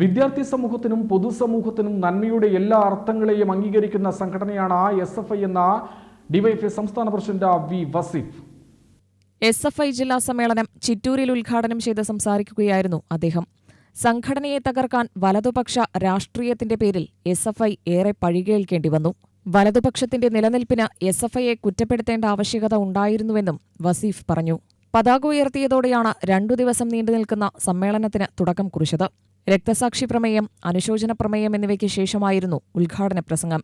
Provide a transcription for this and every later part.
വിദ്യാർത്ഥി സമൂഹത്തിനും പൊതുസമൂഹത്തിനും നന്മയുടെ എല്ലാ അർത്ഥങ്ങളെയും അംഗീകരിക്കുന്ന സംഘടനയാണ് എസ് എഫ് ഐ എന്ന ഡിവൈഎഫ്ഐ സംസ്ഥാന president V Vaseef. S F I ജില്ലാ സമ്മേളനം ചിറ്റൂരിൽ ഉദ്ഘാടനം ചെയ്ത് സംസാരിക്കുകയായിരുന്നു അദ്ദേഹം. സംഘടനയെ തകർക്കാൻ വലതുപക്ഷ രാഷ്ട്രീയത്തിന്റെ പേരിൽ എസ് എഫ് ഐ ഏറെ പഴികേൽക്കേണ്ടി വന്നു. വലതുപക്ഷത്തിന്റെ നിലനിൽപ്പിന് എസ് എഫ് ഐയെ കുറ്റപ്പെടുത്തേണ്ട ആവശ്യകത ഉണ്ടായിരുന്നുവെന്നും വസീഫ് പറഞ്ഞു. പതാക ഉയർത്തിയതോടെയാണ് രണ്ടു ദിവസം നീണ്ടുനിൽക്കുന്ന സമ്മേളനത്തിന് തുടക്കം കുറിച്ചത്. രക്തസാക്ഷി പ്രമേയം അനുശോചന പ്രമേയം എന്നിവയ്ക്ക് ശേഷമായിരുന്നു ഉദ്ഘാടന പ്രസംഗം.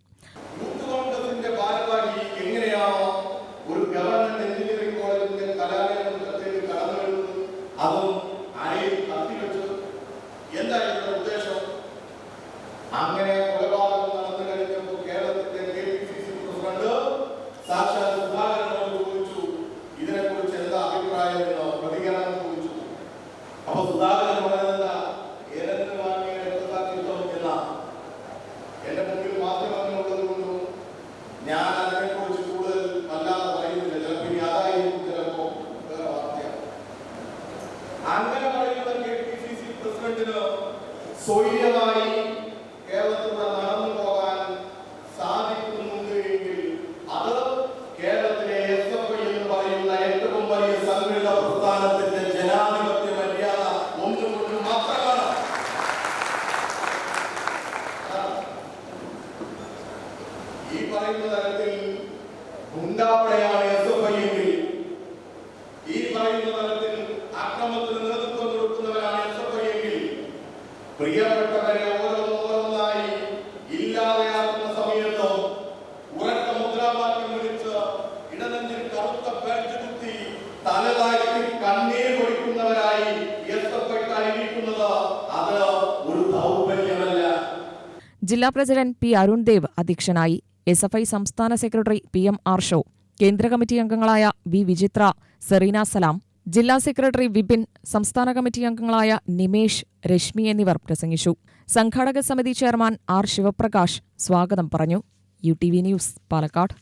യൂത്ത് സുധാകരൻ പറഞ്ഞതെന്താ ഏതെങ്കിലും വാങ്ങിയ രക്തസാക്ഷിത്വം എന്ന എന്റെ മുമ്പിൽ ഞാൻ അതിനെക്കുറിച്ച് കൂടുതൽ വല്ലാതെ പറയുന്നില്ല ചിലപ്പോൾ ഇനി അതായിരിക്കും ചിലപ്പോ വേറെ വാർത്തയാണ് അങ്ങനെ പറയുന്ന കെ പി സി സി പ്രസിഡന്റിന് സ്വൈര്യമായി ഈ പറയുന്ന തരത്തിൽ ഗുണ്ടാപ്പടയാണ് എസ് എഫ് ഈ പറയുന്ന തരത്തിൽ അക്രമത്തിന് നേതൃത്വം കൊടുക്കുന്നവരാണ് എസ് പ്രിയപ്പെട്ടവരെ ഓരോന്നോരോന്നായി ഇല്ലാതെയാക്കുന്ന സമയത്ത് ഉറക്ക മുദ്രാവാക്യം വിളിച്ച് ഇടനെഞ്ചിൽ കറുത്ത പേറ്റ് കുത്തി തലതാഴ്ത്തി കണ്ണീർ കൊടുക്കുന്നവരായി എസ് എഫ് ജില്ലാ പ്രസിഡന്റ് പി അരുൺദേവ് അധ്യക്ഷനായി. എസ് എഫ് ഐ സംസ്ഥാന secretary P M Arsho കേന്ദ്ര കമ്മിറ്റി അംഗങ്ങളായ വി വിചിത്ര സെറീന സലാം ജില്ലാ സെക്രട്ടറി വിപിൻ സംസ്ഥാന കമ്മിറ്റി അംഗങ്ങളായ നിമേഷ് രശ്മി എന്നിവർ പ്രസംഗിച്ചു. സംഘാടക സമിതി ചെയർമാൻ ആർ ശിവപ്രകാശ് സ്വാഗതം പറഞ്ഞു. U T V news Palakkad.